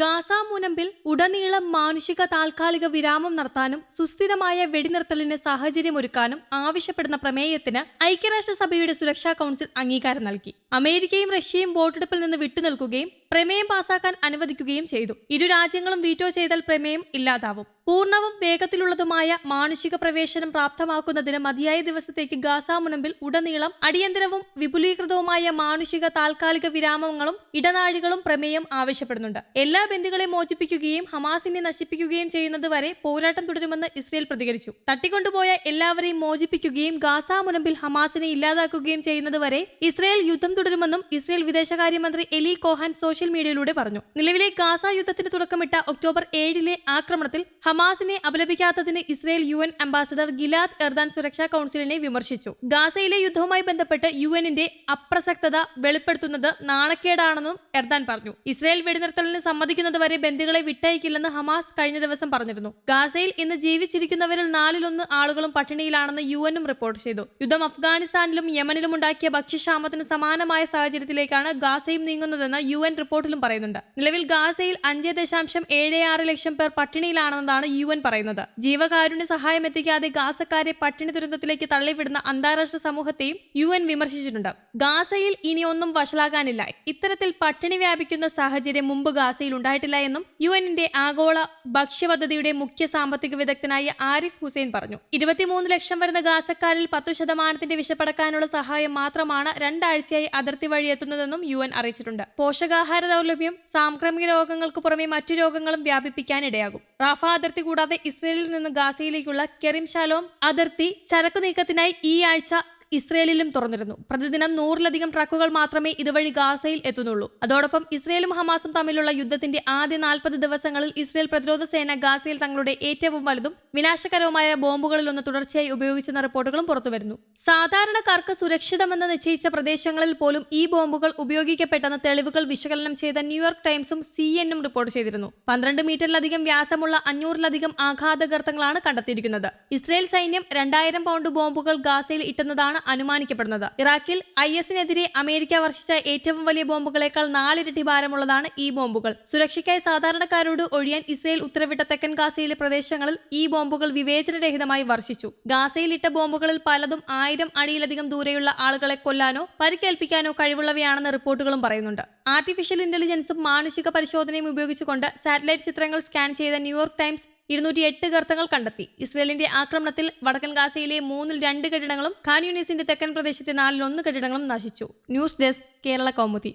Gaza മുനമ്പിൽ ഉടനീളം മാനുഷിക താൽക്കാലിക വിരാമം നടത്താനും സുസ്ഥിരമായ വെടിനിർത്തലിന് സാഹചര്യമൊരുക്കാനും ആവശ്യപ്പെടുന്ന പ്രമേയത്തിന് ഐക്യരാഷ്ട്രസഭയുടെ സുരക്ഷാ കൌൺസിൽ അംഗീകാരം നൽകി. അമേരിക്കയും റഷ്യയും വോട്ടെടുപ്പിൽ നിന്ന് വിട്ടുനിൽക്കുകയും പ്രമേയം പാസാക്കാൻ അനുവദിക്കുകയും ചെയ്തു. ഇരു രാജ്യങ്ങളും വീറ്റോ ചെയ്താൽ പ്രമേയം ഇല്ലാതാവും. പൂർണവും വേഗത്തിലുള്ളതുമായ മാനുഷിക പ്രവേശനം പ്രാപ്തമാക്കുന്നതിന് മതിയായ ദിവസത്തേക്ക് ഗാസ മുനമ്പിൽ ഉടനീളം അടിയന്തരവും വിപുലീകൃതവുമായ മാനുഷിക താൽക്കാലിക വിരാമങ്ങളും ഇടനാഴികളും പ്രമേയം ആവശ്യപ്പെടുന്നുണ്ട്. എല്ലാ ബന്ദികളെ മോചിപ്പിക്കുകയും ഹമാസിനെ നശിപ്പിക്കുകയും ചെയ്യുന്നത് വരെ പോരാട്ടം തുടരുമെന്ന് ഇസ്രയേൽ പ്രതികരിച്ചു. തട്ടിക്കൊണ്ടുപോയ എല്ലാവരെയും മോചിപ്പിക്കുകയും ഗാസ മുനമ്പിൽ ഹമാസിനെ ഇല്ലാതാക്കുകയും ചെയ്യുന്നത് വരെ ഇസ്രയേൽ യുദ്ധം തുടരുമെന്നും ഇസ്രയേൽ വിദേശകാര്യമന്ത്രി എലി കോഹാൻ സോഷ്യൽ മീഡിയയിലൂടെ പറഞ്ഞു. നിലവിലെ ഗാസ യുദ്ധത്തിന് തുടക്കമിട്ട ഒക്ടോബർ ഏഴിലെ ആക്രമണത്തിൽ ഹമാസിനെ അപലപിക്കാത്തതിന് Israel U N ambassador Gilad Erdan സുരക്ഷാ കൌൺസിലിനെ വിമർശിച്ചു. ഗാസയിലെ യുദ്ധവുമായി ബന്ധപ്പെട്ട് യു എന്നിന്റെ അപ്രസക്തത വെളിപ്പെടുത്തുന്നത് നാണക്കേടാണെന്നും എർദാൻ പറഞ്ഞു. ഇസ്രയേൽ വെടിനിർത്തലിന് സമ്മതിക്കുന്നതുവരെ ബന്ദികളെ വിട്ടയക്കില്ലെന്ന് ഹമാസ് കഴിഞ്ഞ ദിവസം പറഞ്ഞിരുന്നു. ഗാസയിൽ ഇന്ന് ജീവിച്ചിരിക്കുന്നവരിൽ നാലിലൊന്ന് ആളുകളും പട്ടിണിയിലാണെന്ന് യു എന്നും റിപ്പോർട്ട് ചെയ്തു. യുദ്ധം അഫ്ഗാനിസ്ഥാനിലും യമനിലും ഉണ്ടാക്കിയ ഭക്ഷ്യക്ഷാമത്തിന് സമാനമായ സാഹചര്യത്തിലേക്കാണ് ഗാസയും നീങ്ങുന്നതെന്ന് യു റിപ്പോർട്ടിലും പറയുന്നുണ്ട്. നിലവിൽ ഗാസയിൽ അഞ്ച് ദശാംശം ഏഴ് ആറ് ലക്ഷം പേർ പട്ടിണിയിലാണെന്നതാണ് യു എൻ പറയുന്നത്. ജീവകാരുണ്യ സഹായം എത്തിക്കാതെ ഗാസക്കാരെ പട്ടിണി ദുരന്തത്തിലേക്ക് തള്ളിവിടുന്ന അന്താരാഷ്ട്ര സമൂഹത്തെയും യു എൻ വിമർശിച്ചിട്ടുണ്ട്. ഗാസയിൽ ഇനി ഒന്നും വഷളാകാനില്ല. ഇത്തരത്തിൽ പട്ടിണി വ്യാപിക്കുന്ന സാഹചര്യം മുമ്പ് ഗാസയിൽ ഉണ്ടായിട്ടില്ല എന്നും യു എന്നിന്റെ ആഗോള ഭക്ഷ്യപദ്ധതിയുടെ മുഖ്യ സാമ്പത്തിക വിദഗ്ധനായ ആരിഫ് ഹുസൈൻ പറഞ്ഞു. ഇരുപത്തിമൂന്ന് ലക്ഷം വരുന്ന ഗാസക്കാരിൽ പത്തു ശതമാനത്തിന്റെ വിശപ്പടക്കാനുള്ള സഹായം മാത്രമാണ് രണ്ടാഴ്ചയായി അതിർത്തി വഴി എത്തുന്നതെന്നും യു എൻ അറിയിച്ചിട്ടുണ്ട്. പോഷകാഹാര ദൗർലഭ്യം സാംക്രമിക രോഗങ്ങൾക്ക് പുറമെ മറ്റു രോഗങ്ങളും വ്യാപിപ്പിക്കാൻ ഇടയാകും റാഫ അതിർത്തി കൂടാതെ ഇസ്രയേലിൽ നിന്ന് ഗാസയിലേക്കുള്ള കെറിം ഷാലോം അതിർത്തി ചരക്കു നീക്കത്തിനായി ഈ ആഴ്ച ഇസ്രയേലിലും തുറന്നിരുന്നു. പ്രതിദിനം നൂറിലധികം ട്രക്കുകൾ മാത്രമേ ഇതുവഴി ഗാസയിൽ എത്തുന്നുള്ളൂ. അതോടൊപ്പം ഇസ്രയേലും ഹമാസും തമ്മിലുള്ള യുദ്ധത്തിന്റെ ആദ്യ നാൽപ്പത് ദിവസങ്ങളിൽ ഇസ്രയേൽ പ്രതിരോധ സേന ഗാസയിൽ തങ്ങളുടെ ഏറ്റവും വലുതും വിനാശകരവുമായ ബോംബുകളിലൊന്ന് തുടർച്ചയായി ഉപയോഗിച്ചെന്ന റിപ്പോർട്ടുകളും പുറത്തുവരുന്നു. സാധാരണക്കാർക്ക് സുരക്ഷിതമെന്ന് നിശ്ചയിച്ച പ്രദേശങ്ങളിൽ പോലും ഈ ബോംബുകൾ ഉപയോഗിക്കപ്പെട്ടെന്ന തെളിവുകൾ വിശകലനം ചെയ്ത ന്യൂയോർക്ക് ടൈംസും സി എന്നും റിപ്പോർട്ട് ചെയ്തിരുന്നു. പന്ത്രണ്ട് മീറ്ററിലധികം വ്യാസമുള്ള അഞ്ഞൂറിലധികം ആഘാതഗർത്തങ്ങളാണ് കണ്ടെത്തിയിരിക്കുന്നത്. ഇസ്രയേൽ സൈന്യം രണ്ടായിരം പൗണ്ട് ബോംബുകൾ ഗാസയിൽ ഇട്ടെന്നതാണ് അനുമാനിക്കപ്പെടുന്നത്. ഇറാഖിൽ ഐ എസിനെതിരെ അമേരിക്ക വർഷിച്ച ഏറ്റവും വലിയ ബോംബുകളേക്കാൾ നാലിരട്ടി ഭാരമുള്ളതാണ് ഈ ബോംബുകൾ. സുരക്ഷയ്ക്കായി സാധാരണക്കാരോട് ഒഴിയാൻ ഇസ്രയേൽ ഉത്തരവിട്ട തെക്കൻ ഗാസയിലെ പ്രദേശങ്ങളിൽ ഈ ബോംബുകൾ വിവേചനരഹിതമായി വർഷിച്ചു. ഗാസയിൽ ഇട്ട ബോംബുകളിൽ പലതും ആയിരം അടിയിലധികം ദൂരെയുള്ള ആളുകളെ കൊല്ലാനോ പരിക്കേൽപ്പിക്കാനോ കഴിവുള്ളവയാണെന്ന് റിപ്പോർട്ടുകളും പറയുന്നുണ്ട്. ആർട്ടിഫിഷ്യൽ ഇന്റലിജൻസും മാനുഷിക പരിശോധനയും ഉപയോഗിച്ചുകൊണ്ട് സാറ്റലൈറ്റ് ചിത്രങ്ങൾ സ്കാൻ ചെയ്ത ന്യൂയോർക്ക് ടൈംസ് ഇരുന്നൂറ്റി എട്ട് ഗർത്തങ്ങൾ കണ്ടെത്തി. ഇസ്രയേലിന്റെ ആക്രമണത്തിൽ വടക്കൻ ഗാസയിലെ മൂന്നിൽ രണ്ട് കെട്ടിടങ്ങളും ഖാൻ തെക്കൻ പ്രദേശത്തെ നാലിൽ ഒന്ന് കെട്ടിടങ്ങളും നശിച്ചു. News desk Kerala Kaumudi.